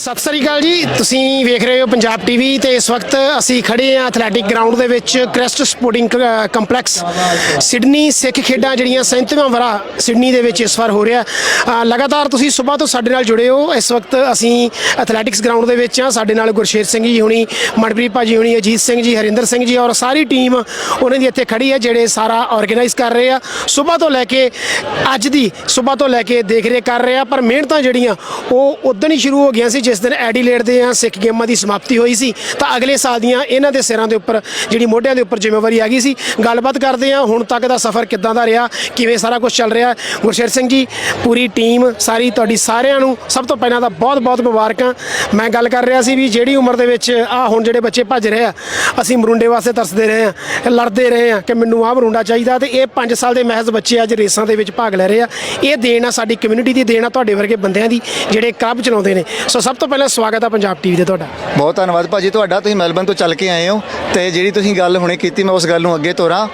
ਸਤਿ ਸ੍ਰੀ ਅਕਾਲ ਜੀ। ਤੁਸੀਂ ਵੇਖ ਰਹੇ ਹੋ ਪੰਜਾਬ ਟੀਵੀ ਤੇ ਇਸ ਵਕਤ ਅਸੀਂ ਖੜੇ ਹਾਂ ਐਥਲੈਟਿਕ ਗਰਾਊਂਡ ਦੇ ਵਿੱਚ ਕ੍ਰੈਸਟ ਸਪੋਰਟਿੰਗ ਕ- ਕੰਪਲੈਕਸ। ਸਿਡਨੀ ਸਿੱਖ ਖੇਡਾਂ ਜਿਹੜੀਆਂ 37ਵਾਂ ਵਰਾ ਸਿਡਨੀ ਦੇ ਵਿੱਚ ਇਸ ਵਾਰ ਹੋ ਰਿਹਾ। ਲਗਾਤਾਰ ਤੁਸੀਂ ਸਵੇਰ ਤੋਂ ਸਾਡੇ ਨਾਲ ਜੁੜੇ ਹੋ। ਇਸ ਵਕਤ ਅਸੀਂ ਐਥਲੈਟਿਕਸ ਗਰਾਊਂਡ ਦੇ ਵਿੱਚ ਹਾਂ। ਸਾਡੇ ਨਾਲ ਗੁਰਸ਼ੇਰ ਸਿੰਘ ਜੀ ਹੁਣੀ, ਮਨਪ੍ਰੀਤ ਭਾਜੀ ਹੁਣੀ, ਅਜੀਤ ਸਿੰਘ ਜੀ, ਹਰਿੰਦਰ ਸਿੰਘ ਜੀ ਔਰ ਸਾਰੀ ਟੀਮ ਉਹਨਾਂ ਦੀ ਇੱਥੇ ਖੜੀ ਹੈ ਜਿਹੜੇ ਸਾਰਾ ਆਰਗੇਨਾਈਜ਼ ਕਰ ਰਹੇ ਆ। ਸਵੇਰ ਤੋਂ ਲੈ ਕੇ ਅੱਜ ਦੀ ਸਵੇਰ ਤੋਂ ਲੈ ਕੇ ਦੇਖ ਰੇਖ ਕਰ ਰਹੇ ਆ। ਪਰ ਮਿਹਨਤਾਂ ਜਿਹੜੀਆਂ ਉਹ ਉਦੋਂ ਹੀ ਸ਼ੁਰੂ ਹੋ ਗਈਆਂ ਸੀ ਜਿਸ ਦਿਨ ਐਡੀਲੇਡ ਦੇ ਆ ਸਿੱਖ ਗੇਮਾਂ ਦੀ ਸਮਾਪਤੀ ਹੋਈ ਸੀ, ਤਾਂ ਅਗਲੇ ਸਾਲ ਦੀਆਂ ਇਹਨਾਂ ਦੇ ਸਿਰਾਂ ਦੇ ਉੱਪਰ, ਜਿਹੜੀ ਮੋਢਿਆਂ ਦੇ ਉੱਪਰ ਜ਼ਿੰਮੇਵਾਰੀ ਆ ਗਈ ਸੀ। ਗੱਲਬਾਤ ਕਰਦੇ ਆ, ਹੁਣ ਤੱਕ ਦਾ ਸਫ਼ਰ ਕਿੱਦਾਂ ਦਾ ਰਿਹਾ, ਕਿਵੇਂ ਸਾਰਾ ਕੁਝ ਚੱਲ ਰਿਹਾ? ਗੁਰਸ਼ੇਰ ਸਿੰਘ ਜੀ, ਪੂਰੀ ਟੀਮ, ਸਾਰੀ ਤੁਹਾਡੀ ਸਾਰਿਆਂ ਨੂੰ ਸਭ ਤੋਂ ਪਹਿਲਾਂ ਤਾਂ ਬਹੁਤ-ਬਹੁਤ ਮੁਬਾਰਕਾਂ। ਮੈਂ ਗੱਲ ਕਰ ਰਿਹਾ ਸੀ ਵੀ ਜਿਹੜੀ ਉਮਰ ਦੇ ਵਿੱਚ ਆ ਹੁਣ ਜਿਹੜੇ ਬੱਚੇ ਭੱਜ ਰਹੇ ਆ, ਅਸੀਂ ਮਰੁੰਡੇ ਵਾਸਤੇ ਤਰਸਦੇ ਰਹੇ ਆ, ਲੜਦੇ ਰਹੇ ਆ ਕਿ ਮੈਨੂੰ ਆਹ ਮਰੁੰਡਾ ਚਾਹੀਦਾ ਤੇ ਇਹ 5 ਸਾਲ ਦੇ ਮਹਿਜ਼ ਬੱਚੇ ਅੱਜ ਰੇਸਾਂ ਦੇ ਵਿੱਚ ਭਾਗ ਲੈ ਰਹੇ ਆ। ਇਹ ਦੇਣ ਆ ਸਾਡੀ ਕਮਿਊਨਿਟੀ ਦੀ, ਦੇਣ ਆ ਤੁਹਾਡੇ ਵਰਗੇ ਬੰਦਿਆਂ ਦੀ, ਜਿਹੜੇ ਕਲੱਬ ਚਲਾਉਂਦੇ ਨੇ। ਸੋ ਸਭ ਤੋਂ ਪਹਿਲਾਂ ਸਵਾਗਤ ਆ ਪੰਜਾਬ ਟੀਵੀ ਦੇ ਤੁਹਾਡਾ। ਬਹੁਤ ਧੰਨਵਾਦ ਭਾਜੀ ਤੁਹਾਡਾ। ਤੁਸੀਂ ਮੈਲਬਨ ਤੋਂ ਚੱਲ ਕੇ ਆਏ ਹੋ ਤੇ ਜਿਹੜੀ ਤੁਸੀਂ ਗੱਲ ਹੁਣੇ ਕੀਤੀ ਮੈਂ ਉਸ ਗੱਲ ਨੂੰ ਅੱਗੇ ਤੋਰਾਂ।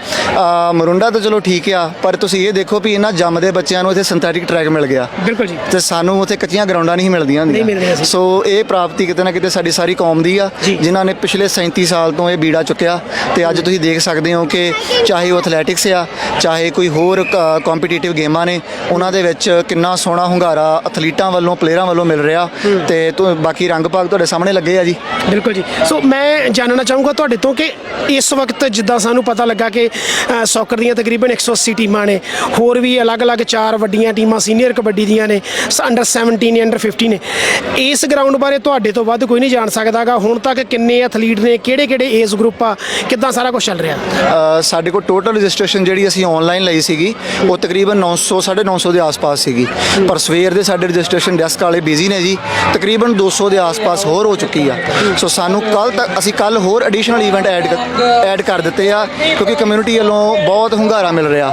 ਮਰੁੰਡਾ ਤਾਂ ਚਲੋ ਠੀਕ ਆ ਪਰ ਤੁਸੀਂ ਇਹ ਦੇਖੋ ਵੀ ਇਹਨਾਂ ਜੰਮਦੇ ਬੱਚਿਆਂ ਨੂੰ ਇੱਥੇ ਸਿੰਥੈਟਿਕ ਟਰੈਕ ਮਿਲ ਗਿਆ। ਬਿਲਕੁਲ ਜੀ। ਤੇ ਸਾਨੂੰ ਉੱਥੇ ਕੱਚੀਆਂ ਗਰਾਊਂਡਾਂ ਨਹੀਂ ਮਿਲਦੀਆਂ ਨਹੀਂ ਮਿਲਦੀਆਂ ਹੁੰਦੀਆਂ ਸੀ। ਇਹ ਪ੍ਰਾਪਤੀ ਕਿਤੇ ਨਾ ਕਿਤੇ ਸਾਡੀ ਸਾਰੀ ਕੌਮ ਦੀ ਆ। ਜਿਨ੍ਹਾਂ ਨੇ ਪਿਛਲੇ 37 ਸਾਲ ਤੋਂ ਇਹ ਬੀੜਾ ਚੁੱਕਿਆ ਤੇ ਅੱਜ ਤੁਸੀਂ ਦੇਖ ਸਕਦੇ ਹੋ ਕਿ ਚਾਹੇ ਉਹ ਐਥਲੈਟਿਕਸ ਆ ਚਾਹੇ ਕੋਈ ਹੋਰ ਕੰਪੀਟੀਟਿਵ ਗੇਮਾਂ ਨੇ ਉਹਨਾਂ ਦੇ ਵਿੱਚ ਕਿੰਨਾ ਸੋਹਣਾ ਹੁੰਗਾਰਾ ਐਥਲੀਟਾਂ ਵੱਲੋਂ ਪਲੇਅਰਾਂ ਵੱਲੋਂ ਮਿਲ ਰਿਹਾ ਤੇ ਤੋਂ ਬਾਕੀ ਰੰਗ ਭਾਗ ਤੁਹਾਡੇ ਸਾਹਮਣੇ ਲੱਗੇ ਆ ਜੀ। ਬਿਲਕੁਲ ਜੀ। ਸੋ ਮੈਂ ਜਾਣਨਾ ਚਾਹੂੰਗਾ ਤੁਹਾਡੇ ਤੋਂ ਕਿ ਇਸ ਵਕਤ ਜਿੱਦਾਂ ਸਾਨੂੰ ਪਤਾ ਲੱਗਾ ਕਿ ਸੌਕਰ ਦੀਆਂ ਤਕਰੀਬਨ 180 ਟੀਮਾਂ ਨੇ। ਹੋਰ ਵੀ ਅਲੱਗ-ਅਲੱਗ ਚਾਰ ਵੱਡੀਆਂ ਟੀਮਾਂ ਸੀਨੀਅਰ ਕਬੱਡੀ ਦੀਆਂ ਨੇ ਅੰਡਰ 17 ਨੇ ਅੰਡਰ 15 ਨੇ। ਇਸ ਗਰਾਊਂਡ ਬਾਰੇ ਤੁਹਾਡੇ ਤੋਂ ਵੱਧ ਕੋਈ ਨਹੀਂ ਜਾਣ ਸਕਦਾਗਾ। ਹੁਣ ਤੱਕ ਕਿੰਨੇ ਐਥਲੀਟ ਨੇ ਕਿਹੜੇ-ਕਿਹੜੇ ਏਜ ਗਰੁੱਪ ਆ ਕਿੱਦਾਂ ਸਾਰਾ ਕੁਝ ਚੱਲ ਰਿਹਾ? ਸਾਡੇ ਕੋਲ ਟੋਟਲ ਰਜਿਸਟ੍ਰੇਸ਼ਨ ਜਿਹੜੀ ਅਸੀਂ ਆਨਲਾਈਨ ਲਈ ਸੀਗੀ ਉਹ ਤਕਰੀਬਨ 900 950 ਦੇ ਆਸ-ਪਾਸ ਸੀਗੀ। ਪਰ ਸਵੇਰ ਦੇ ਸਾਡੇ ਰਜਿਸਟ੍ਰੇਸ਼ਨ ਡੈਸਕ ਵਾਲੇ ਬਿਜ਼ੀ ਨੇ ਜੀ। ਤਕਰੀਬਨ 200 ਦੇ ਆਸ-ਪਾਸ ਹੋਰ ਹੋ ਚੁੱਕੀ ਆ। ਸੋ ਸਾਨੂੰ ਕੱਲ ਤੱਕ ਅਸੀਂ ਕੱਲ ਹੋਰ ਐਡੀਸ਼ਨਲ ਇਵੈਂਟ ਐਡ ਐਡ ਕਰ ਦਿੱਤੇ ਆ ਕਿਉਂਕਿ ਕਮਿਊਨਿਟੀ ਵੱਲੋਂ ਬਹੁਤ ਹੁੰਗਾਰਾ ਮਿਲ ਰਿਹਾ।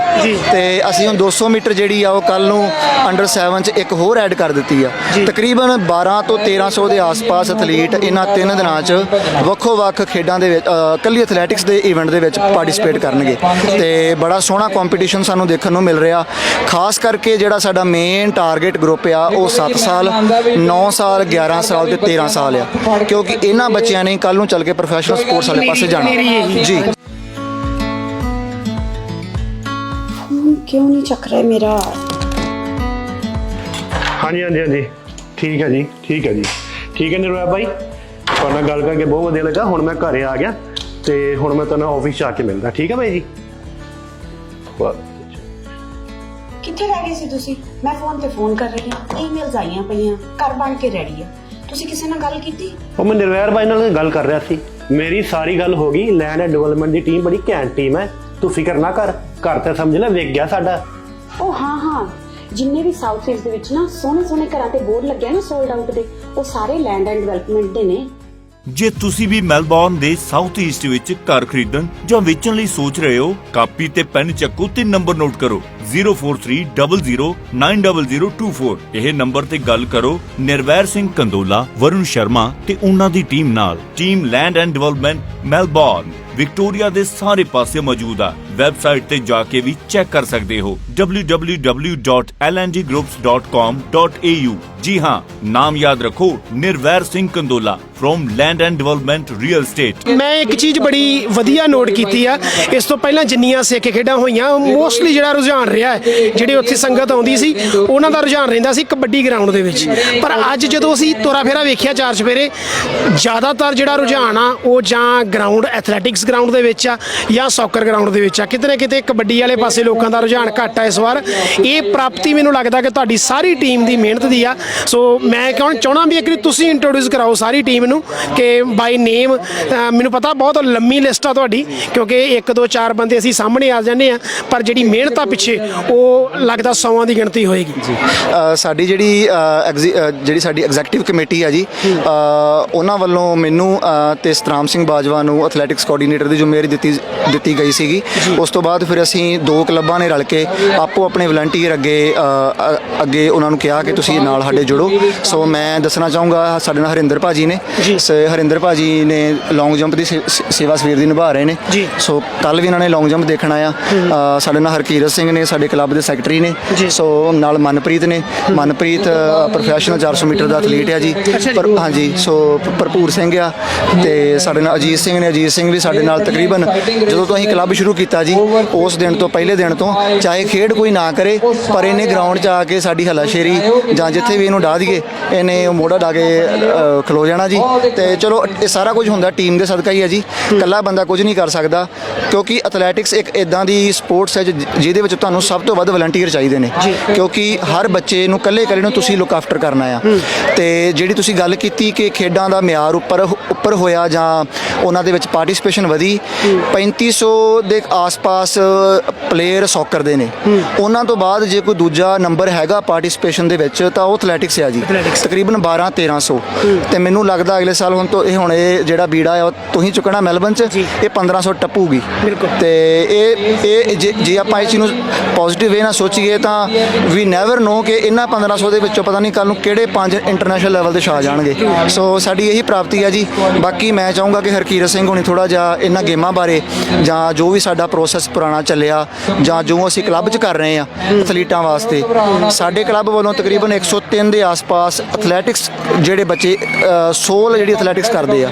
ਤੇ ਅਸੀਂ ਹੁਣ 200 ਮੀਟਰ ਜਿਹੜੀ ਆ ਉਹ ਕੱਲ ਨੂੰ ਅੰਡਰ 7 ਚ ਇੱਕ ਹੋਰ ਐਡ ਕਰ ਦਿੱਤੀ ਆ। ਤਕਰੀਬਨ 12 ਤੋਂ 1300 ਦੇ ਆਸ-ਪਾਸ ਐਥਲੀਟ ਇਹਨਾਂ ਤਿੰਨ ਦਿਨਾਂ 'ਚ ਵੱਖੋ-ਵੱਖ ਖੇਡਾਂ ਦੇ ਵਿੱਚ ਕੱਲੀ ਐਥਲੈਟਿਕਸ ਦੇ ਇਵੈਂਟ ਦੇ ਵਿੱਚ ਪਾਰਟਿਸਿਪੇਟ ਕਰਨਗੇ। ਤੇ ਬੜਾ ਸੋਹਣਾ ਕੰਪੀਟੀਸ਼ਨ ਸਾਨੂੰ ਦੇਖਣ ਨੂੰ ਮਿਲ ਰਿਹਾ। ਖਾਸ ਕਰਕੇ ਜਿਹੜਾ ਸਾਡਾ ਮੇਨ ਟਾਰਗੇਟ ਗਰੁੱਪ ਆ ਉਹ 7 ਸਾਲ 9 ਸਾਲ 11 ਸਾਲ ਤੇ 13 ਸਾਲ ਆ। ਕਿਉਂਕਿ ਇਹਨਾਂ ਬੱਚਿਆਂ ਨੇ ਕੱਲ ਨੂੰ ਚੱਲ ਕੇ ਪ੍ਰੋਫੈਸ਼ਨਲ ਸਪੋਰਟਸ ਵਾਲੇ ਪਾਸੇ ਜਾਣਾ। ਜੀ। ਕਿਉਂ ਨਹੀਂ ਚੱਕ ਰਿਹਾ ਮੇਰਾ? ਹਾਂਜੀ ਹਾਂਜੀ ਹਾਂਜੀ। ਠੀਕ ਹੈ ਜੀ ਠੀਕ ਹੈ ਜੀ। ਠੀਕ ਹੈ ਨਿਰਵੈ ਭਾਈ ਤੁਹਾਡੇ ਨਾਲ ਗੱਲ ਕਰਕੇ ਬਹੁਤ ਵਧੀਆ ਲੱਗਾ। ਹੁਣ ਮੈਂ ਘਰੇ ਆ ਗਿਆ ਤੇ ਹੁਣ ਮੈਂ ਤੁਹਾਨੂੰ ਆਫਿਸ ਆ ਕੇ ਮਿਲਦਾ। ਠੀਕ ਹੈ ਭਾਈ ਜੀ? ਵਾ- ਕਿੱਥੇ ਰਹਿ ਗਏ ਸੀ ਤੁਸੀਂ? ਮੈਂ ਫੋਨ ਤੇ ਫੋਨ ਕਰ ਰਹੀ ਹਾਂ। ਈਮੇਲਸ ਆਈਆਂ ਪਈਆਂ। ਘਰ ਬਣ ਕੇ ਰੈਡੀ ਆ। ਤੁਸੀਂ ਕਿਸੇ ਨਾਲ ਗੱਲ ਕੀਤੀ? ਉਹ ਮੈਂ ਨਿਰਵੈਰ ਭਾਈ ਨਾਲ ਗੱਲ ਕਰ ਰਿਹਾ ਸੀ। ਮੇਰੀ ਸਾਰੀ ਗੱਲ ਹੋ ਗਈ। ਲੈਂਡ ਐਂਡ ਡਿਵੈਲਪਮੈਂਟ ਦੀ ਟੀਮ ਬੜੀ ਘੈਂਟ ਟੀਮ ਹੈ। ਤੂੰ ਫਿਕਰ ਨਾ ਕਰ। ਘਰ ਤੇ ਸਮਝ ਲੈ ਵੇਖ ਗਿਆ ਸਾਡਾ। ਉਹ ਹਾਂ ਹਾਂ। ਜਿੰਨੇ ਵੀ ਸਾਊਥ ਈਸਟ ਦੇ ਵਿੱਚ ਨਾ ਸੋਹਣੇ ਸੋਹਣੇ ਘਰਾਂ ਤੇ ਬੋਰਡ ਲੱਗਿਆ ਨਾ ਸੋਲਡ ਆਊਟ ਦੇ ਉਹ ਸਾਰੇ ਲੈਂਡ ਐਂਡ ਡਿਵੈਲਪਮੈਂਟ ਦੇ ਨੇ। ਜੇ ਤੁਸੀਂ ਵੀ ਮੈਲਬੌਰਨ ਦੇ ਸਾਊਥ ਈਸਟ ਵਿੱਚ ਘਰ ਖਰੀਦਣ ਜਾਂ ਵੇਚਣ ਲਈ ਸੋਚ ਰਹੇ ਹੋ, ਕਾਪੀ ਤੇ ਪੈਨ ਚੱਕੋ ਤੇ ਨੰਬਰ ਨੋਟ ਕਰੋ। 0430090024 ਇਹ ਨੰਬਰ ਤੇ ਗੱਲ ਕਰੋ ਨਿਰਵੈਰ ਸਿੰਘ ਕੰਦੋਲਾ, ਵਰੁਣ ਸ਼ਰਮਾ ਤੇ ਉਹਨਾਂ ਦੀ ਟੀਮ ਨਾਲ। Team land and development Melbourne, Victoria ਦੇ ਸਾਰੇ ਪਾਸੇ ਮੌਜੂਦ ਆ। ਵੈਬਸਾਈਟ ਤੇ ਜਾ ਕੇ ਵੀ ਚੈੱਕ ਕਰ ਸਕਦੇ ਹੋ। www.lndgroups.com.au ਜੀ ਹਾਂ ਨਾਮ ਯਾਦ ਰੱਖੋ Nirvair Singh Kandola from land and development real estate ਮੈਂ ਇੱਕ ਚੀਜ਼ ਬੜੀ ਵਧੀਆ ਨੋਟ ਕੀਤੀ ਆ। ਇਸ ਤੋਂ ਪਹਿਲਾਂ ਜਿੰਨੀਆਂ ਸਿੱਖ ਖੇਡਾਂ ਹੋਈਆਂ ਮੋਸਟਲੀ ਜਿਹੜਾ ਰੁਝਾਨ ਰਿਹਾ ਹੈ, ਜਿਹੜੇ ਉੱਥੇ ਸੰਗਤ ਆਉਂਦੀ ਸੀ ਉਹਨਾਂ ਦਾ ਰੁਝਾਨ ਰਹਿੰਦਾ ਸੀ ਕਬੱਡੀ ਗਰਾਊਂਡ ਦੇ ਵਿੱਚ। ਪਰ ਅੱਜ ਜਦੋਂ ਅਸੀਂ ਤੋਰਾ ਫੇਰਾ ਵੇਖਿਆ ਚਾਰ ਚਫੇਰੇ ਜ਼ਿਆਦਾਤਰ ਜਿਹੜਾ ਰੁਝਾਨ ਆ ਉਹ ਜਾਂ ਗਰਾਊਂਡ ਐਥਲੈਟਿਕਸ ਗਰਾਊਂਡ ਦੇ ਵਿੱਚ ਆ ਜਾਂ ਸੌਕਰ ਗਰਾਊਂਡ ਦੇ ਵਿੱਚ ਆ ਕਿਤੇ ਨਾ ਕਿਤੇ ਕਬੱਡੀ ਵਾਲੇ ਪਾਸੇ ਲੋਕਾਂ ਦਾ ਰੁਝਾਨ ਘੱਟ ਆ ਇਸ ਵਾਰ। ਇਹ ਪ੍ਰਾਪਤੀ ਮੈਨੂੰ ਲੱਗਦਾ ਕਿ ਤੁਹਾਡੀ ਸਾਰੀ ਟੀਮ ਦੀ ਮਿਹਨਤ ਦੀ ਆ। ਸੋ ਮੈਂ ਕਹਣ ਚਾਹਣਾ ਵੀ ਇੱਕ ਵਾਰੀ ਤੁਸੀਂ ਇੰਟਰੋਡਿਊਸ ਕਰਾਓ ਸਾਰੀ ਟੀਮ ਨੂੰ ਕਿ ਬਾਈ ਨੇਮ ਮੈਨੂੰ ਪਤਾ ਬਹੁਤ ਲੰਮੀ ਲਿਸਟ ਆ ਤੁਹਾਡੀ ਕਿਉਂਕਿ ਇੱਕ ਦੋ ਚਾਰ ਬੰਦੇ ਅਸੀਂ ਸਾਹਮਣੇ ਆ ਜਾਂਦੇ ਆ ਪਰ ਜਿਹੜੀ ਮਿਹਨਤ ਆ ਪਿੱਛੇ ਉਹ ਲੱਗਦਾ ਸੌਆਂ ਦੀ ਗਿਣਤੀ ਹੋਏਗੀ। ਅ, ਸਾਡੀ ਜਿਹੜੀ ਜਿਹੜੀ ਸਾਡੀ ਐਗਜ਼ੈਕਟਿਵ ਕਮੇਟੀ ਆ ਜੀ ਉਹਨਾਂ ਵੱਲੋਂ ਮੈਨੂੰ ਤੇ ਸਤਰਾਮ ਸਿੰਘ ਬਾਜਵਾ ਨੂੰ ਐਥਲੈਟਿਕਸ ਕੋਆਰਡੀਨੇਟਰ ਦੀ ਜ਼ਿੰਮੇਵਾਰੀ ਦਿੱਤੀ ਦਿੱਤੀ ਗਈ ਸੀਗੀ। ਉਸ ਤੋਂ ਬਾਅਦ ਫਿਰ ਅਸੀਂ ਦੋ ਕਲੱਬਾਂ ਨੇ ਰਲ ਕੇ ਆਪੋ ਆਪਣੇ ਵਲੰਟੀਅਰ ਅੱਗੇ ਅੱਗੇ ਉਹਨਾਂ ਨੂੰ ਕਿਹਾ ਕਿ ਤੁਸੀਂ ਨਾਲ ਸਾਡੇ ਜੁੜੋ। ਸੋ ਮੈਂ ਦੱਸਣਾ ਚਾਹੂੰਗਾ ਸਾਡੇ ਨਾਲ ਹਰਿੰਦਰ ਭਾਜੀ ਨੇ। ਸੋ ਹਰਿੰਦਰ ਭਾਜੀ ਨੇ ਲੌਂਗ ਜੰਪ ਦੀ ਸੇਵਾ ਸਵੇਰ ਦੀ ਨਿਭਾ ਰਹੇ ਨੇ। ਸੋ ਕੱਲ ਵੀ ਇਹਨਾਂ ਨੇ ਲੌਂਗ ਜੰਪ ਦੇਖਣਾ ਆ ਸਾਡੇ ਨਾਲ ਹਰਕੀਰਤ ਸਿੰਘ ਨੇ ਸਾਡੇ ਕਲੱਬ ਦੇ ਸੈਕਟਰੀ ਨੇ। ਸੋ ਨਾਲ ਮਨਪ੍ਰੀਤ ਨੇ। ਮਨਪ੍ਰੀਤ ਪ੍ਰੋਫੈਸ਼ਨਲ 400 ਮੀਟਰ ਦਾ ਐਥਲੀਟ ਆ ਜੀ। ਪਰ ਹਾਂਜੀ ਸੋ ਭਰਪੂਰ ਸਿੰਘ ਆ। ਤੇ ਸਾਡੇ ਨਾਲ ਅਜੀਤ ਸਿੰਘ ਨੇ। ਅਜੀਤ ਸਿੰਘ ਵੀ ਸਾਡੇ ਨਾਲ ਤਕਰੀਬਨ ਜਦੋਂ ਤੋਂ ਅਸੀਂ ਕਲੱਬ ਸ਼ੁਰੂ ਕੀਤਾ ਜੀ ਉਸ ਦਿਨ ਤੋਂ ਪਹਿਲੇ ਦਿਨ ਤੋਂ ਚਾਹੇ ਖੇਡ ਕੋਈ ਨਾ ਕਰੇ ਪਰ ਇਹਨੇ ਗਰਾਊਂਡ 'ਚ ਆ ਕੇ ਸਾਡੀ ਹਲਾਸ਼ੇਰੀ ਜਾਂ ਜਿੱਥੇ ਵੀ ਇਹਨੂੰ ਡਾ ਦਈਏ ਇਹਨੇ ਉਹ ਮੋਢਾ ਡਾ ਕੇ ਖਲੋ ਜਾਣਾ ਜੀ। ਤੇ ਚਲੋ ਇਹ ਸਾਰਾ ਕੁਝ ਹੁੰਦਾ ਟੀਮ ਦੇ ਸਦਕਾ ਹੀ ਹੈ ਜੀ। ਇਕੱਲਾ ਬੰਦਾ ਕੁਝ ਨਹੀਂ ਕਰ ਸਕਦਾ ਕਿਉਂਕਿ ਐਥਲੈਟਿਕਸ ਇੱਕ ਇਦਾਂ ਦੀ ਸਪੋਰਟਸ ਹੈ ਜਿਹਦੇ ਵਿੱਚ ਤੁਹਾਨੂੰ ਸਭ ਤੋਂ ਵੱਧ ਵਲੰਟੀਅਰ ਚਾਹੀਦੇ ਨੇ। ਕਿਉਂਕਿ ਹਰ ਬੱਚੇ ਨੂੰ ਇਕੱਲੇ ਇਕੱਲੇ ਨੂੰ ਤੁਸੀਂ ਲੁੱਕ ਆਫਟਰ ਕਰਨਾ ਆ। ਤੇ ਜਿਹੜੀ ਤੁਸੀਂ ਗੱਲ ਕੀਤੀ ਕਿ ਖੇਡਾਂ ਦਾ ਮਿਆਰ ਉੱਪਰ ਉੱਪਰ ਹੋਇਆ ਜਾਂ ਉਹਨਾਂ ਦੇ ਵਿੱਚ ਪਾਰਟਿਸਿਪੇਸ਼ਨ ਵਧੀ 3500 ਦੇ ਆਸ-ਪਾਸ ਪਲੇਅਰ ਸੌਕਰ ਦੇ ਨੇ। ਉਹਨਾਂ ਤੋਂ ਬਾਅਦ ਜੇ ਕੋਈ ਦੂਜਾ ਨੰਬਰ ਹੈਗਾ ਪਾਰਟਿਸਿਪੇਸ਼ਨ ਦੇ ਵਿੱਚ ਤਾਂ ਉਹ ਐਥਲੈਟਿਕਸ ਆ ਜੀ। ਤਕਰੀਬਨ 12 1300 ਤੇ ਮੈਨੂੰ ਲੱਗਦਾ ਅਗਲੇ ਸਾਲ ਹੁਣ ਤੋਂ ਇਹ ਹੁਣ ਇਹ ਜਿਹੜਾ ਬੀੜਾ ਉਹ ਤੁਸੀਂ ਚੁੱਕਣਾ ਮੈਲਬਨ ਚ ਇਹ 1500 ਟੱਪੂਗੀ। ਤੇ ਇਹ ਇਹ ਜੇ- ਆਪਾਂ ਇਸ ਚੀਜ਼ ਨੂੰ ਪੋਜ਼ਿਟਿਵ ਵੇ ਨਾਲ ਸੋਚੀਏ ਤਾਂ ਵੀ ਨੈਵਰ ਨੋ ਕਿ ਇਹਨਾਂ 1500 ਦੇ ਵਿੱਚੋਂ ਪਤਾ ਨਹੀਂ ਕੱਲ ਨੂੰ ਕਿਹੜੇ ਪੰਜ ਇੰਟਰਨੈਸ਼ਨਲ ਲੈਵਲ ਤੇ ਛਾ ਜਾਣਗੇ। ਸੋ ਸਾਡੀ ਇਹੀ ਪ੍ਰਾਪਤੀ ਹੈ ਜੀ। ਬਾਕੀ ਮੈਂ ਚਾਹੂੰਗਾ ਕਿ ਹਰਕੀਰਤ ਸਿੰਘ ਹੁਣੀ ਥੋੜਾ ਜਿਹਾ ਇਹਨਾਂ ਗੇਮਾਂ ਬਾਰੇ ਜਾਂ ਜੋ ਵੀ ਸਾਡਾ ਪ੍ਰੋਸੈਸ ਪੁਰਾਣਾ ਚੱਲਿਆ ਜਾਂ ਜੋ ਅਸੀਂ ਕਲੱਬ 'ਚ ਕਰ ਰਹੇ ਆ ਐਥਲੀਟਾਂ ਵਾਸਤੇ। ਸਾਡੇ ਕਲੱਬ ਵੱਲੋਂ ਤਕਰੀਬਨ 103 ਦੇ ਆਸ-ਪਾਸ ਐਥਲੈਟਿਕਸ ਜਿਹੜੇ ਬੱਚੇ ਸੋਲ ਜਿਹੜੀ ਐਥਲੈਟਿਕਸ ਕਰਦੇ ਆ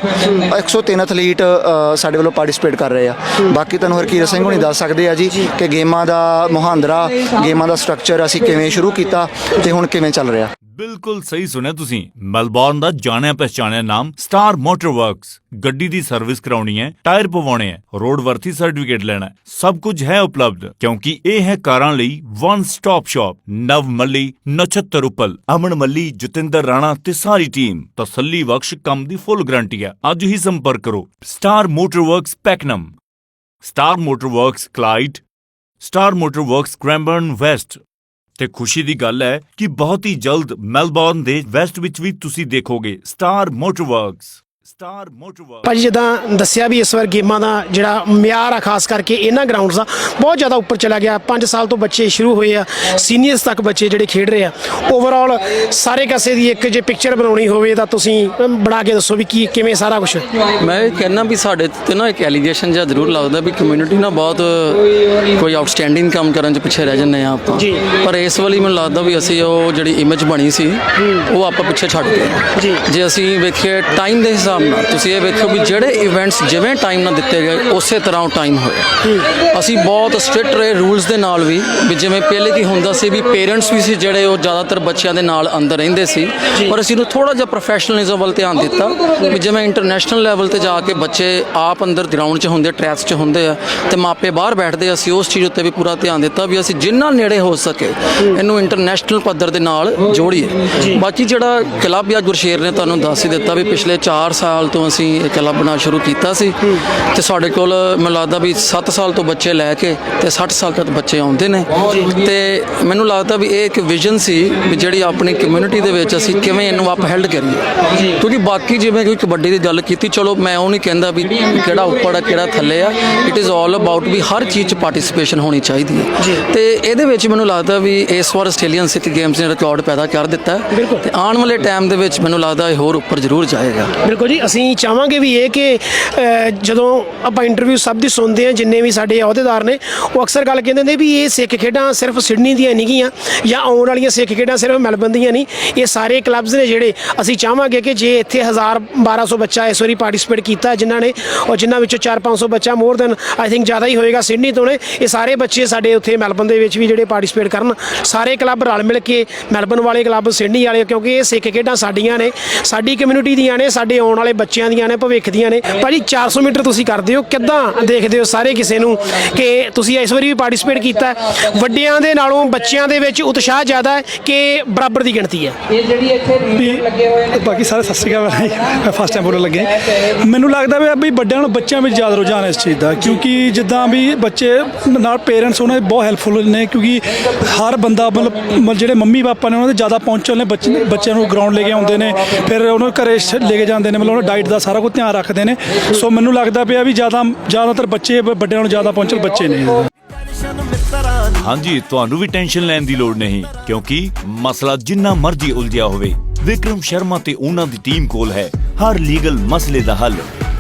103 ਐਥਲੀਟ ਅ, ਸਾਡੇ ਵੱਲੋਂ ਪਾਰਟਿਸਿਪੇਟ ਕਰ ਰਹੇ ਆ। ਬਾਕੀ ਤੁਹਾਨੂੰ ਹਰਕੀਰਤ ਸਿੰਘ ਹੁਣੀ ਦੱਸ ਸਕਦੇ ਆ ਜੀ ਕਿ ਗੇਮਾਂ ਦਾ ਮੁਹਾਂਦਰਾ ਗੇਮਾਂ ਦਾ ਸਟਰਕਚਰ ਅਸੀਂ ਕਿਵੇਂ ਸ਼ੁਰੂ ਕੀਤਾ ਤੇ ਹੁਣ ਕਿਵੇਂ ਚੱਲ ਰਿਹਾ। ਬਿਲਕੁਲ ਸਹੀ ਸੁਣਿਆ ਤੁਸੀਂ। ਮੈਲਬੌਰਨ ਦਾ ਜਾਣਿਆ ਪਛਾਣਿਆ ਨਾਮ ਸਟਾਰ ਮੋਟਰ ਵਰਕਸ ਗੱਡੀ ਦੀ ਸਰਵਿਸ ਕਰਾਉਣੀ ਹੈ, ਟਾਇਰ ਪਵਾਉਣੇ ਹੈ, ਰੋਡ ਵਰਥੀ ਸਰਟੀਫਿਕੇਟ ਲੈਣਾ ਹੈ। ਸਭ ਕੁਝ ਹੈ ਉਪਲਬਧ, ਕਿਉਂਕਿ ਇਹ ਹੈ ਕਾਰਾਂ ਲਈ one stop shop Nav Malli, Nachhattar Uppal, Aman Malli, Jatinder Rana ਤੇ ਸਾਰੀ ਟੀਮ ਤਸੱਲੀ ਬਖਸ਼ ਕੰਮ ਦੀ ਫੁੱਲ ਗਾਰੰਟੀ ਹੈ। ਅੱਜ ਹੀ ਸੰਪਰਕ ਕਰੋ। Star Motor Works Pakenham Star Motor Works Clyde Star Motor Works Cranbourne West ਤੇ ਖੁਸ਼ੀ ਦੀ ਗੱਲ ਹੈ ਕਿ ਬਹੁਤ ਹੀ ਜਲਦ ਮੈਲਬੌਰਨ ਦੇ ਵੈਸਟ ਵਿੱਚ ਵੀ ਤੁਸੀਂ ਦੇਖੋਗੇ Star Motor Works. Star Motor Works ਭਾਜੀ ਜਿੱਦਾਂ ਦੱਸਿਆ ਵੀ ਇਸ ਵਾਰ ਗੇਮਾਂ ਦਾ ਜਿਹੜਾ ਮਿਆਰ ਆ ਖਾਸ ਕਰਕੇ ਇਹਨਾਂ ਗਰਾਊਂਡਸ ਦਾ ਬਹੁਤ ਜ਼ਿਆਦਾ ਉੱਪਰ ਚਲਾ ਗਿਆ। 5 ਸਾਲ ਤੋਂ ਬੱਚੇ ਸ਼ੁਰੂ ਹੋਏ ਆ ਸੀਨੀਅਰਸ ਤੱਕ ਬੱਚੇ ਜਿਹੜੇ ਖੇਡ ਰਹੇ ਆ। ਓਵਰਆਲ ਸਾਰੇ ਕਾਸੇ ਦੀ ਇੱਕ ਜੇ ਪਿਕਚਰ ਬਣਾਉਣੀ ਹੋਵੇ ਤਾਂ ਤੁਸੀਂ ਬਣਾ ਕੇ ਦੱਸੋ ਵੀ ਕੀ ਕਿਵੇਂ ਸਾਰਾ ਕੁਝ ਮੈਂ ਇਹ ਕਹਿਣਾ ਵੀ ਸਾਡੇ ਤੇ ਨਾ ਇੱਕ ਐਲੀਗੇਸ਼ਨ ਜਿਹਾ ਜ਼ਰੂਰ ਲੱਗਦਾ ਵੀ ਕਮਿਊਨਿਟੀ ਨਾ ਬਹੁਤ ਕੋਈ ਆਊਟਸਟੈਂਡਿੰਗ ਕੰਮ ਕਰਨ ਚ ਪਿੱਛੇ ਰਹਿ ਜੰਨੇ ਆ ਆਪਾਂ ਜੀ। ਪਰ ਇਸ ਵਾਲੀ ਮੈਨੂੰ ਲੱਗਦਾ ਵੀ ਅਸੀਂ ਉਹ ਜਿਹੜੀ ਇਮੇਜ ਬਣੀ ਸੀ ਉਹ ਆਪਾਂ ਪਿੱਛੇ ਛੱਡ ਗਏ। ਜੀ। ਜੇ ਅਸੀਂ ਵੇਖੀਏ ਟਾਈਮ ਦੇ ਹਿਸਾਬ ਨਾਲ ਤੁਸੀਂ ਇਹ ਵੇਖੋ ਵੀ ਜਿਹੜੇ ਇਵੈਂਟਸ ਜਿਵੇਂ ਟਾਈਮ ਨਾਲ ਦਿੱਤੇ ਗਏ ਉਸੇ ਤਰ੍ਹਾਂ ਟਾਈਮ ਹੋਇਆ ਅਸੀਂ ਬਹੁਤ ਸਟ੍ਰਿਕਟ ਰਹੇ ਰੂਲਸ ਦੇ ਨਾਲ ਵੀ ਵੀ ਜਿਵੇਂ ਪਹਿਲੇ ਕੀ ਹੁੰਦਾ ਸੀ ਵੀ ਪੇਰੈਂਟਸ ਵੀ ਸੀ ਜਿਹੜੇ ਉਹ ਜ਼ਿਆਦਾਤਰ ਬੱਚਿਆਂ ਦੇ ਨਾਲ ਅੰਦਰ ਰਹਿੰਦੇ ਸੀ। ਪਰ ਅਸੀਂ ਨੂੰ ਥੋੜਾ ਜਿਹਾ ਪ੍ਰੋਫੈਸ਼ਨਲਿਜ਼ਮ ਵੱਲ ਧਿਆਨ ਦਿੱਤਾ ਵੀ ਜਿਵੇਂ ਇੰਟਰਨੈਸ਼ਨਲ ਲੈਵਲ ਤੇ ਜਾ ਕੇ ਬੱਚੇ ਆਪ ਅੰਦਰ ਗਰਾਊਂਡ 'ਚ ਹੁੰਦੇ ਟਰੈਕਸ 'ਚ ਹੁੰਦੇ ਆ ਤੇ ਮਾਪੇ ਬਾਹਰ ਬੈਠਦੇ ਆ, ਅਸੀਂ ਉਸ ਚੀਜ਼ ਉੱਤੇ ਵੀ ਪੂਰਾ ਧਿਆਨ ਦਿੱਤਾ ਵੀ ਅਸੀਂ ਜਿੰਨਾ ਨੇੜੇ ਹੋ ਸਕੇ ਇਹਨੂੰ ਇੰਟਰਨੈਸ਼ਨਲ ਪੱਧਰ ਦੇ ਨਾਲ ਜੋੜੀਏ। ਬਾਕੀ ਜਿਹੜਾ ਕਲੱਬ ਜਾਂ ਗੁਰਸ਼ੇਰ ਨੇ ਤੁਹਾਨੂੰ ਦੱਸ ਹੀ ਦਿੱਤਾ ਵੀ ਪਿਛਲੇ 4 ਸਾਲ ਤੋਂ ਅਸੀਂ ਇਹ ਕਲੱਬ ਬਣਾ ਸ਼ੁਰੂ ਕੀਤਾ ਸੀ। ਤੇ ਸਾਡੇ ਕੋਲ ਮੈਨੂੰ ਲੱਗਦਾ ਵੀ 7 ਸਾਲ ਤੋਂ ਬੱਚੇ ਲੈ ਕੇ ਤੇ 60 ਸਾਲ ਤੱਕ ਬੱਚੇ ਆਉਂਦੇ ਨੇ। ਤੇ ਮੈਨੂੰ ਲੱਗਦਾ ਵੀ ਇਹ ਇੱਕ ਵਿਜ਼ਨ ਸੀ ਵੀ ਜਿਹੜੀ ਆਪਣੀ ਕਮਿਊਨਿਟੀ ਦੇ ਵਿੱਚ ਅਸੀਂ ਕਿਵੇਂ ਇਹਨੂੰ ਅਪ ਹੈਲਡ ਕਰੀਏ। ਕਿਉਂਕਿ ਬਾਕੀ ਜਿਵੇਂ ਕੋਈ ਕਬੱਡੀ ਦੀ ਗੱਲ ਕੀਤੀ ਚਲੋ ਮੈਂ ਉਹ ਨਹੀਂ ਕਹਿੰਦਾ ਵੀ ਕਿਹੜਾ ਉੱਪਰ ਆ ਕਿਹੜਾ ਥੱਲੇ ਆ। ਇਟ ਇਜ਼ ਆਲ ਅਬਾਊਟ ਵੀ ਹਰ ਚੀਜ਼ 'ਚ ਪਾਰਟਿਸਿਪੇਸ਼ਨ ਹੋਣੀ ਚਾਹੀਦੀ ਹੈ। ਤੇ ਇਹਦੇ ਵਿੱਚ ਮੈਨੂੰ ਲੱਗਦਾ ਵੀ ਇਸ ਵਾਰ ਆਸਟ੍ਰੇਲੀਅਨ ਸਿਟੀ ਗੇਮਸ ਨੇ ਰਿਕਾਰਡ ਪੈਦਾ ਕਰ ਦਿੱਤਾ। ਤੇ ਆਉਣ ਵਾਲੇ ਟਾਈਮ ਦੇ ਵਿੱਚ ਮੈਨੂੰ ਲੱਗਦਾ ਇਹ ਹੋਰ ਉੱਪਰ ਜ਼ਰੂਰ ਜਾਏਗਾ। ਬਿਲਕੁਲ ਜੀ। ਅਸੀਂ ਚਾਹਾਂਗੇ ਵੀ ਇਹ ਕਿ ਅ, ਜਦੋਂ ਆਪਾਂ ਇੰਟਰਵਿਊ ਸਭ ਦੀ ਸੁਣਦੇ ਆ ਜਿੰਨੇ ਵੀ ਸਾਡੇ ਅਹੁਦੇਦਾਰ ਨੇ ਉਹ ਅਕਸਰ ਗੱਲ ਕਹਿੰਦੇ ਨੇ ਵੀ ਇਹ ਸਿੱਖ ਖੇਡਾਂ ਸਿਰਫ ਸਿਡਨੀ ਦੀਆਂ ਨਹੀਂ ਗੀਆਂ ਜਾਂ ਆਉਣ ਵਾਲੀਆਂ ਸਿੱਖ ਖੇਡਾਂ ਸਿਰਫ ਮੈਲਬਨ ਦੀਆਂ ਨਹੀਂ ਇਹ ਸਾਰੇ ਕਲੱਬਸ ਨੇ ਜਿਹੜੇ ਅਸੀਂ ਚਾਹਾਂਗੇ ਕਿ ਜੇ ਇੱਥੇ 1000 1200 ਬੱਚਾ ਇਸ ਵਾਰੀ ਪਾਰਟਿਸਿਪੇਟ ਕੀਤਾ ਜਿਨ੍ਹਾਂ ਨੇ ਔਰ ਜਿਨ੍ਹਾਂ ਵਿੱਚੋਂ 4-500 ਬੱਚਾ ਮੋਰ ਦੈਨ ਆਈ ਥਿੰਕ ਜ਼ਿਆਦਾ ਹੀ ਹੋਏਗਾ ਸਿਡਨੀ ਤੋਂ ਨੇ ਇਹ ਸਾਰੇ ਬੱਚੇ ਸਾਡੇ ਉੱਥੇ ਮੈਲਬਨ ਦੇ ਵਿੱਚ ਵੀ ਜਿਹੜੇ ਪਾਰਟਿਸਿਪੇਟ ਕਰਨ ਸਾਰੇ ਕਲੱਬ ਰਲ ਮਿਲ ਕੇ ਮੈਲਬਨ ਵਾਲੇ ਕਲੱਬ ਸਿਡਨੀ ਵਾਲੇ ਕਿਉਂਕਿ ਇਹ ਸਿੱਖ ਖੇਡਾਂ ਸਾਡੀਆਂ ਨੇ ਸਾਡੀ ਕਮਿਊਨਿਟੀ ਦੀਆਂ ਨੇ ਸਾਡੇ ਆਉਣ ਵਾਲੇ ਬੱਚਿਆਂ ਦੀਆਂ ਨੇ ਭਵਿੱਖ ਦੀਆਂ ਨੇ। ਭਾਜੀ 400 ਮੀਟਰ ਤੁਸੀਂ ਕਰਦੇ ਹੋ ਕਿੱਦਾਂ ਦੇਖਦੇ ਹੋ ਸਾਰੇ ਕਿਸੇ ਨੂੰ ਕਿ ਤੁਸੀਂ ਇਸ ਵਾਰੀ ਵੀ ਪਾਰਟਿਸਿਪੇਟ ਕੀਤਾ। ਵੱਡਿਆਂ ਦੇ ਨਾਲੋਂ ਬੱਚਿਆਂ ਦੇ ਵਿੱਚ ਉਤਸ਼ਾਹ ਜ਼ਿਆਦਾ ਹੈ ਕਿ ਬਰਾਬਰ ਦੀ ਗਿਣਤੀ ਹੈ? ਵੀ ਬਾਕੀ ਸਾਰੇ ਸਤਿ ਸ਼੍ਰੀ ਅਕਾਲ ਮੈਂ ਫਸਟ ਟਾਈਮ ਬੋਲਣ ਲੱਗੇ। ਮੈਨੂੰ ਲੱਗਦਾ ਵੀ ਵੀ ਵੱਡਿਆਂ ਨਾਲੋਂ ਬੱਚਿਆਂ ਵਿੱਚ ਜ਼ਿਆਦਾ ਰੁਝਾਨ ਹੈ ਇਸ ਚੀਜ਼ ਦਾ ਕਿਉਂਕਿ ਜਿੱਦਾਂ ਵੀ ਬੱਚੇ ਨਾਲ ਪੇਰੈਂਟਸ ਉਹਨਾਂ ਦੇ ਬਹੁਤ ਹੈਲਪਫੁਲ ਨੇ ਕਿਉਂਕਿ ਹਰ ਬੰਦਾ ਮਤਲਬ ਜਿਹੜੇ ਮੰਮੀ ਪਾਪਾ ਨੇ ਉਹਨਾਂ ਦੇ ਜ਼ਿਆਦਾ ਪਹੁੰਚਣ ਨੇ ਬੱਚੇ ਬੱਚਿਆਂ ਨੂੰ ਗਰਾਊਂਡ ਲੈ ਕੇ ਆਉਂਦੇ ਨੇ ਫਿਰ ਉਹਨਾਂ ਨੂੰ ਘਰੇ ਲੈ ਕੇ ਜਾਂਦੇ ਨੇ ਮਤਲਬ ਡਾਈਟ ਦਾ ਸਾਰਾ ਕੁਝ ਧਿਆਨ ਰੱਖਦੇ ਨੇ। ਸੋ ਮੈਨੂੰ ਲੱਗਦਾ ਪਿਆ ਵੀ ਜ਼ਿਆਦਾ ਜ਼ਿਆਦਾਤਰ ਬੱਚੇ ਵੱਡਿਆਂ ਨਾਲੋਂ ਜ਼ਿਆਦਾ ਪਹੁੰਚਣ ਬੱਚੇ ਨੇ। ਹਾਂਜੀ, ਤੁਹਾਨੂੰ ਵੀ ਟੈਨਸ਼ਨ ਲੈਣ ਦੀ ਲੋੜ ਨਹੀਂ, ਕਿਉਂਕਿ ਮਸਲਾ ਜਿੰਨਾ ਮਰਜ਼ੀ ਉਲਝਿਆ ਹੋਵੇ, ਵਿਕਰਮ ਸ਼ਰਮਾ ਤੇ ਉਹਨਾਂ ਦੀ ਟੀਮ ਕੋਲ ਹੈ। ਹਰ ਲੀਗਲ ਮਸਲੇ ਦਾ ਹੱਲ।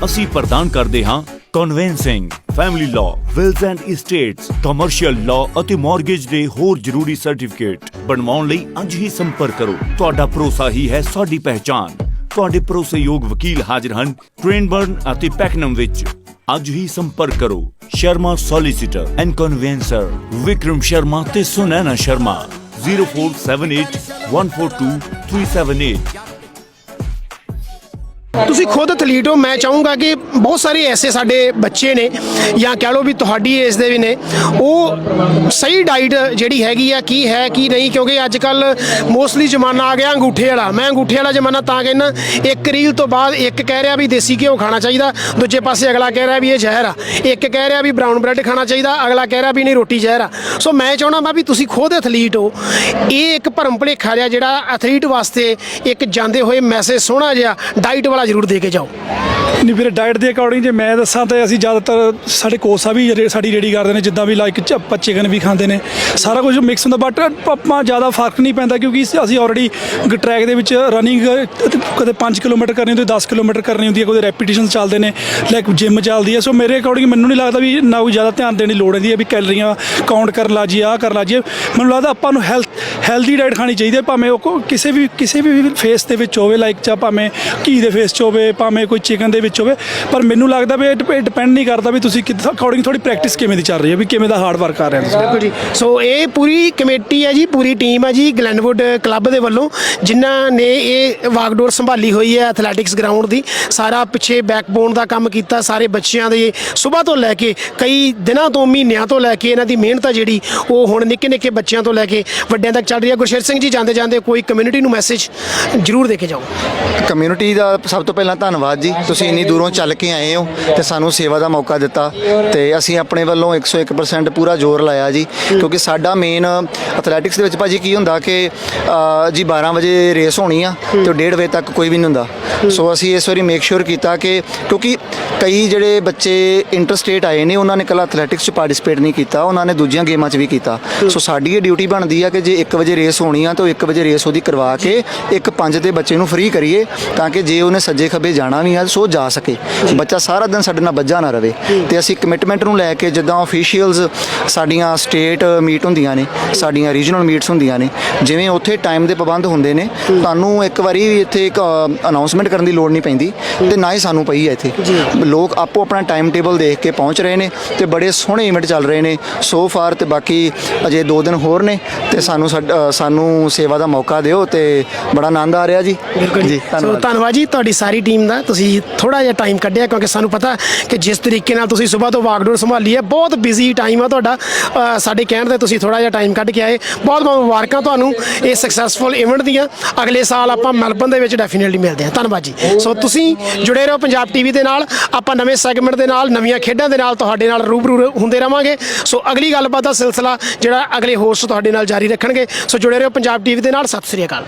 ਅਸੀਂ ਪ੍ਰਦਾਨ ਕਰਦੇ ਹਾਂ conveyancing family law wills and estates commercial law ਅਤੇ ਮਾਰਗੇਜ ਦੇ ਹੋਰ ਜ਼ਰੂਰੀ ਸਰਟੀਫਿਕੇਟ ਬਣਵਾਉਣ ਲਈ ਅੱਜ ਹੀ ਸੰਪਰਕ ਕਰੋ। ਤੁਹਾਡਾ ਭਰੋਸਾ ਹੀ ਹੈ ਸਾਡੀ ਪਹਿਚਾਣ। ਤੁਹਾਡੇ ਭਰੋਸੇਯੋਗ ਵਕੀਲ ਹਾਜ਼ਰ ਹਨ ਟ੍ਰੇਨਬਰਨ ਅਤੇ ਪੈਕਨਮ ਵਿੱਚ। ਅੱਜ ਹੀ ਸੰਪਰਕ ਕਰੋ Sharma solicitor and conveyancer Vikram Sharma ਤੇ ਸੁਨੈਨਾ ਸ਼ਰਮਾ। 0478 142 378 ਤੁਸੀਂ ਖੁਦ ਐਥਲੀਟ ਹੋ, ਮੈਂ ਚਾਹੂੰਗਾ ਕਿ ਬਹੁਤ ਸਾਰੇ ਐਸੇ ਸਾਡੇ ਬੱਚੇ ਨੇ ਜਾਂ ਕਹਿ ਲਓ ਵੀ ਤੁਹਾਡੀ ਏਜ ਦੇ ਵੀ ਨੇ, ਉਹ ਸਹੀ ਡਾਈਟ ਜਿਹੜੀ ਹੈਗੀ ਆ, ਕੀ ਹੈ, ਕੀ ਨਹੀਂ, ਕਿਉਂਕਿ ਅੱਜ ਕੱਲ ਮੋਸਟਲੀ ਜ਼ਮਾਨਾ ਆ ਗਿਆ ਅੰਗੂਠੇ ਵਾਲਾ। ਮੈਂ ਅੰਗੂਠੇ ਵਾਲਾ ਜ਼ਮਾਨਾ ਤਾਂ ਕਹਿੰਦਾ, ਇੱਕ ਰੀਲ ਤੋਂ ਬਾਅਦ ਇੱਕ ਕਹਿ ਰਿਹਾ ਵੀ ਦੇਸੀ ਘਿਓ ਖਾਣਾ ਚਾਹੀਦਾ, ਦੂਜੇ ਪਾਸੇ ਅਗਲਾ ਕਹਿ ਰਿਹਾ ਵੀ ਇਹ ਜ਼ਹਿਰ ਆ। ਇੱਕ ਕਹਿ ਰਿਹਾ ਵੀ ਬ੍ਰਾਊਨ ਬ੍ਰੈਡ ਖਾਣਾ ਚਾਹੀਦਾ, ਅਗਲਾ ਕਹਿ ਰਿਹਾ ਵੀ ਨਹੀਂ, ਰੋਟੀ ਜ਼ਹਿਰ ਆ। ਸੋ ਮੈਂ ਚਾਹਣਾ ਮੈਂ ਵੀ ਤੁਸੀਂ ਖੁਦ ਐਥਲੀਟ ਹੋ। ਇਹ ਇੱਕ ਭਰਮ ਭੁਲੇਖਾ ਜਿਹਾ ਜਿਹੜਾ ਐਥਲੀਟ ਵਾਸਤੇ ਇੱਕ ਜਾਂਦੇ ਹੋਏ ਮੈਸੇਜ ਸੋਹਣਾ ਜਿਹਾ ਡਾਈਟ ਵਾਲਾ ਜ਼ਰੂਰ ਦੇ ਕੇ ਜਾਓ ਨਹੀਂ ਵੀਰੇ ਡਾਈਟ ਦੇ ਅਕੋਰਡਿੰਗ ਜੇ ਮੈਂ ਦੱਸਾਂ ਤਾਂ ਅਸੀਂ ਜ਼ਿਆਦਾਤਰ ਸਾਡੇ ਕੋਚ ਸਾਹਿਬ ਵੀ ਸਾਡੀ ਰੈਡੀ ਕਰਦੇ ਨੇ, ਜਿੱਦਾਂ ਵੀ ਲਾਈਕ ਆਪਾਂ ਚਿਕਨ ਵੀ ਖਾਂਦੇ ਨੇ, ਸਾਰਾ ਕੁਝ ਮਿਕਸ ਹੁੰਦਾ ਬਟ ਆਪਾਂ ਜ਼ਿਆਦਾ ਫ਼ਰਕ ਨਹੀਂ ਪੈਂਦਾ ਕਿਉਂਕਿ ਅਸੀਂ ਆਲਰੇਡੀ ਟਰੈਕ ਦੇ ਵਿੱਚ ਰਨਿੰਗ ਕਦੇ 5 ਕਿਲੋਮੀਟਰ ਕਰਨੀ ਹੁੰਦੀ 10 ਕਿਲੋਮੀਟਰ ਕਰਨੀ ਹੁੰਦੀ ਹੈ, ਕਦੇ ਰੈਪੀਟੀਸ਼ਨ ਚੱਲਦੇ ਨੇ ਲਾਈਕ ਜਿਮ ਚੱਲਦੀ ਹੈ ਸੋ ਮੇਰੇ ਅਕੋਰਡਿੰਗ ਮੈਨੂੰ ਨਹੀਂ ਲੱਗਦਾ ਵੀ ਨਾ ਕੋਈ ਜ਼ਿਆਦਾ ਧਿਆਨ ਦੇਣ ਦੀ ਲੋੜ ਹੁੰਦੀ ਹੈ ਵੀ ਕੈਲਰੀਆਂ ਕਾਊਂਟ ਕਰਨ ਲਾ ਜੀ ਆਹ ਕਰ ਲਾ ਜੀ ਮੈਨੂੰ ਲੱਗਦਾ ਆਪਾਂ ਨੂੰ ਹੈਲਥ ਹੈਲਦੀ ਡਾਈਟ ਖਾਣੀ ਚਾਹੀਦੀ ਹੈ, ਭਾਵੇਂ ਉਹ ਕੋ- ਕਿਸੇ ਵੀ ਕਿਸੇ ਵੀ ਫੇਸ ਦੇ ਵਿੱਚ ਹੋਵੇ ਲਾਈਕ ਚਾ ਭਾਵੇਂ ਘੀ ਦੇ ਫੇਸ 'ਚ ਹੋਵੇ, ਭਾਵੇਂ ਕੋਈ ਚਿਕਨ ਦੇ ਵਿੱਚ ਹੋਵੇ ਪਰ ਮੈਨੂੰ ਲੱਗਦਾ ਵੀ ਇਹ ਡਿਪੈਂਡ ਨਹੀਂ ਕਰਦਾ ਵੀ ਤੁਸੀਂ ਕਿੱਦਾਂ ਅਕੋਰਡਿੰਗ ਤੁਹਾਡੀ ਪ੍ਰੈਕਟਿਸ ਕਿਵੇਂ ਦੀ ਚੱਲ ਰਹੀ ਹੈ ਵੀ ਕਿਵੇਂ ਦਾ ਹਾਰਡ ਵਰਕ ਕਰ ਰਹੇ ਹੋ ਤੁਸੀਂ। ਬਿਲਕੁਲ ਜੀ। ਸੋ ਇਹ ਪੂਰੀ ਕਮੇਟੀ ਹੈ ਜੀ ਪੂਰੀ ਟੀਮ ਹੈ ਜੀ ਗਲੈਨਵੁੱਡ ਕਲੱਬ ਦੇ ਵੱਲੋਂ ਜਿਨ੍ਹਾਂ ਨੇ ਇਹ ਵਾਗਡੋਰ ਸੰਭਾਲੀ ਹੋਈ ਹੈ ਐਥਲੈਟਿਕਸ ਗਰਾਊਂਡ ਦੀ। ਸਾਰਾ ਪਿੱਛੇ ਬੈਕਬੋਨ ਦਾ ਕੰਮ ਕੀਤਾ ਸਾਰੇ ਬੱਚਿਆਂ ਦੇ ਸਵੇਰ ਤੋਂ ਲੈ ਕੇ ਕਈ ਦਿਨਾਂ ਤੋਂ ਮਹੀਨਿਆਂ ਤੋਂ ਲੈ ਕੇ ਇਹਨਾਂ ਦੀ ਮਿਹਨਤ ਆ ਜਿਹੜੀ ਉਹ ਹੁਣ ਨਿੱਕੇ ਨਿੱਕੇ ਬੱਚਿਆਂ ਤੋਂ ਲੈ ਕੇ ਵੱਡਿਆਂ ਤੱਕ ਚੱਲ ਰਹੀ ਹੈ। ਗੁਰਸ਼ੇਰ ਸਿੰਘ ਜੀ ਜਾਂਦੇ ਜਾਂਦੇ ਕੋਈ ਕਮਿਊਨਿਟੀ ਨੂੰ ਮੈਸੇਜ ਜ਼ਰੂਰ ਦੇ ਕੇ ਜਾਓ। ਕਮਿਊਨਿਟੀ ਦਾ ਸਭ ਤੋਂ ਪਹਿਲਾਂ ਧੰਨਵਾਦ ਜੀ। ਤੁਸੀਂ ਇੰਨੀ ਦੂਰੋਂ ਚੱਲ ਕੇ ਆਏ ਹੋ ਤੇ ਸਾਨੂੰ ਸੇਵਾ ਦਾ ਮੌਕਾ ਦਿੱਤਾ ਤੇ ਅਸੀਂ ਆਪਣੇ ਵੱਲੋਂ 101% ਪੂਰਾ ਜ਼ੋਰ ਲਾਇਆ ਜੀ। ਕਿਉਂਕਿ ਸਾਡਾ ਮੇਨ ਐਥਲੈਟਿਕਸ ਦੇ ਵਿੱਚ ਭਾਜੀ ਕੀ ਹੁੰਦਾ ਕਿ ਅ, ਜੀ 12 ਵਜੇ ਰੇਸ ਹੋਣੀ ਆ ਤੇ 1:30 ਵਜੇ ਤੱਕ ਕੋਈ ਵੀ ਨਹੀਂ ਹੁੰਦਾ। ਸੋ ਅਸੀਂ ਇਸ ਵਾਰੀ ਮੇਕ ਸ਼ੋਰ ਕੀਤਾ ਕਿ ਕਿਉਂਕਿ ਕਈ ਜਿਹੜੇ ਬੱਚੇ ਇੰਟਰਸਟੇਟ ਆਏ ਨੇ ਉਹਨਾਂ ਨੇ ਕੱਲਾ ਐਥਲੈਟਿਕਸ 'ਚ ਪਾਰਟਿਸਿਪੇਟ ਨਹੀਂ ਕੀਤਾ ਉਹਨਾਂ ਨੇ ਦੂਜੀਆਂ ਗੇਮਾਂ 'ਚ ਵੀ ਕੀਤਾ। ਸੋ ਸਾਡੀ ਇਹ ਡਿਊਟੀ ਬਣਦੀ ਆ ਕਿ ਜੇ 1 ਵਜੇ ਰੇਸ ਹੋਣੀ ਆ ਤਾਂ 1 ਵਜੇ ਰੇਸ ਉਹਦੀ ਕਰਵਾ ਕੇ ਇੱਕ 5 ਦੇ ਬੱਚੇ ਨੂੰ ਫ੍ਰੀ ਕਰੀਏ ਤਾਂ ਕਿ ਜੇ ਉਹਨੇ ਸੱਜੇ ਖੱਬੇ ਜਾਣਾ ਵੀ ਆ ਸੋ ਜਾ ਸਕੇ। ਬੱਚਾ ਸਾਰਾ ਦਿਨ ਸਾਡੇ ਨਾਲ ਵੱਜਾ ਨਾ ਰਵੇ। ਤੇ ਅਸੀਂ ਕਮਿਟਮੈਂਟ ਨੂੰ ਲੈ ਕੇ ਜਿੱਦਾਂ ਅਫੀਸ਼ੀਅਲਸ ਸਾਡੀਆਂ ਸਟੇਟ ਮੀਟ ਹੁੰਦੀਆਂ ਨੇ ਸਾਡੀਆਂ ਰੀਜਨਲ ਮੀਟਸ ਹੁੰਦੀਆਂ ਨੇ ਜਿਵੇਂ ਉੱਥੇ ਟਾਈਮ ਦੇ ਪਾਬੰਦ ਹੁੰਦੇ ਨੇ ਤੁਹਾਨੂੰ ਇੱਕ ਵਾਰੀ ਇੱਥੇ ਇੱਕ ਅਨਾਉਂਸਮੈਂਟ ਕਰਨ ਦੀ ਲੋੜ ਨਹੀਂ ਪੈਂਦੀ ਤੇ ਨਾ ਹੀ ਸਾਨੂੰ ਪਈ ਹੈ ਇੱਥੇ। ਲੋਕ ਆਪੋ ਆਪਣਾ ਟਾਈਮ ਟੇਬਲ ਦੇਖ ਕੇ ਪਹੁੰਚ ਰਹੇ ਨੇ ਤੇ ਬੜੇ ਸੋਹਣੇ ਇਵੈਂਟ ਚੱਲ ਰਹੇ ਨੇ। ਸੋ ਫਾਰ ਤੇ ਬਾਕੀ ਅਜੇ 2 ਦਿਨ ਹੋਰ ਨੇ ਤੇ ਸਾਨੂੰ ਸਾਨੂੰ ਸੇਵਾ ਦਾ ਮੌਕਾ ਦਿਓ ਤੇ ਬੜਾ ਆਨੰਦ ਆ ਰਿਹਾ ਜੀ। ਜੀ। ਸੋ ਧੰਨਵਾਦ। ਧੰਨਵਾਦ ਜੀ ਤੁਹਾਡੀ ਸਾਰੀ ਟੀਮ ਦਾ। ਤੁਸੀਂ ਥੋੜਾ ਜਿਹਾ ਟਾਈਮ ਕੱਢਿਆ ਕਿਉਂਕਿ ਸਾਨੂੰ ਪਤਾ ਕਿ ਜਿਸ ਤਰੀਕੇ ਨਾਲ ਤੁਸੀਂ ਸਵੇਰ ਤੋਂ ਵਾਗਡੋਰ ਸੰਭਾਲੀ ਹੈ ਬਹੁਤ ਬਿਜ਼ੀ ਟਾਈਮ ਆ ਤੁਹਾਡਾ। ਸਾਡੇ ਕਹਿਣ ਤੇ ਤੁਸੀਂ ਥੋੜਾ ਜਿਹਾ ਟਾਈਮ ਕੱਢ ਕੇ ਆਏ। ਬਹੁਤ ਬਹੁਤ ਮੁਬਾਰਕਾਂ ਤੁਹਾਨੂੰ ਇਹ ਸਕਸੈਸਫੁਲ ਇਵੈਂਟ ਦੀਆਂ। ਅਗਲੇ ਸਾਲ ਆਪਾਂ ਮੈਲਬਨ ਦੇ ਵਿੱਚ ਡੈਫੀਨਿਟਲੀ ਮਿਲਦੇ ਹਾਂ। ਧੰਨਵਾਦ। ਜੀ। ਸੋ ਤੁਸੀਂ ਜੁੜੇ ਰਹੋ ਪੰਜਾਬ ਟੀਵੀ ਦੇ ਨਾਲ। ਆਪਾਂ ਨਵੇਂ ਸੈਗਮੈਂਟ ਦੇ ਨਾਲ, ਨਵੀਆਂ ਖੇਡਾਂ ਦੇ ਨਾਲ ਤੁਹਾਡੇ ਨਾਲ ਰੂਬਰੂ ਹੁੰਦੇ ਰਵਾਂਗੇ। ਸੋ ਅਗਲੀ ਗੱਲਬਾਤ ਦਾ ਸਿਲਸਿਲਾ ਜਿਹੜਾ ਅਗਲੇ ਹੋਸਟ ਤੁਹਾਡੇ ਨਾਲ ਜਾਰੀ ਰੱਖਣਗੇ। ਸੋ ਜੁੜੇ ਰਹੋ ਪੰਜਾਬ ਟੀਵੀ ਦੇ ਨਾਲ। ਸਤਿ ਸ੍ਰੀ ਅਕਾਲ।